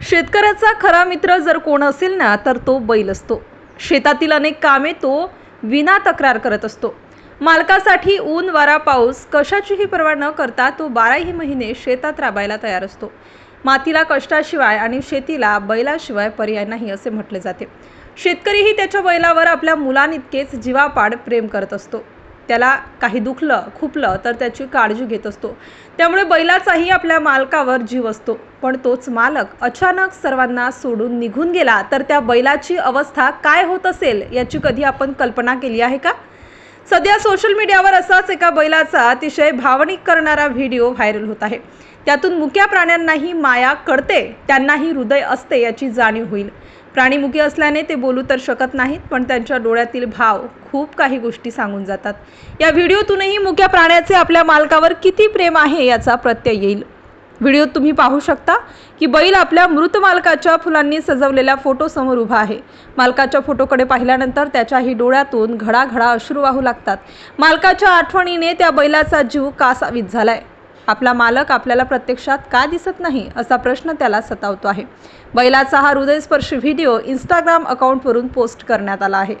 शेतकऱ्याचा खरा मित्र जर कोण असेल ना तर तो बैल असतो. शेतातील अनेक कामे तो विना तक्रार करत असतो. मालकासाठी ऊन वारा पाऊस कशाचीही पर्वा न करता तो बाराही महिने शेतात राबायला तयार असतो. मातीला कष्टाशिवाय आणि शेतीला बैलाशिवाय पर्याय नाही असे म्हटले जाते. शेतकरीही त्याच्या बैलावर आपल्या मुलांइतकेच जीवापाड प्रेम करत असतो. त्याला काही दुखलं खुपलं तर त्याची काळजी घेत असतो. त्यामुळे बैलाचाही आपल्या मालकावर जीव असतो. पण तोच मालक अचानक सर्वांना सोडून निघून गेला तर त्या बैलाची अवस्था काय होत असेल याची कधी आपण कल्पना केली आहे का? सध्या सोशल मीडियावर असाच एका बैलाचा अतिशय भावनिक करणारा व्हिडिओ व्हायरल होत आहे. त्यातून मुक्या प्राण्यांनाही माया कळते त्यांनाही हृदय असते याची जाणीव होईल. प्राणीमुखी असल्याने ते बोलू तर शकत नाहीत पण त्यांच्या डोळ्यातील भाव खूप काही गोष्टी सांगून जातात. या व्हिडिओतूनही मुक्या प्राण्याचे आपल्या मालकावर किती प्रेम आहे याचा प्रत्यय येईल. व्हिडिओत तुम्ही पाहू शकता की बैल आपल्या मृत मालकाच्या फुलांनी सजवलेल्या फोटोसमोर उभा आहे. मालकाच्या फोटोकडे पाहिल्यानंतर त्याच्याही डोळ्यातून घडाघडा अश्रू वाहू लागतात. मालकाच्या आठवणीने त्या बैलाचा जीव कासावीत झालाय. आपला मालक आपल्याला प्रत्यक्षात का दिसत नाही असा प्रश्न त्याला सतावतो आहे. बैलाचा हा हृदयस्पर्शी व्हिडिओ इंस्टाग्राम अकाउंटवरून पोस्ट करण्यात आला आहे.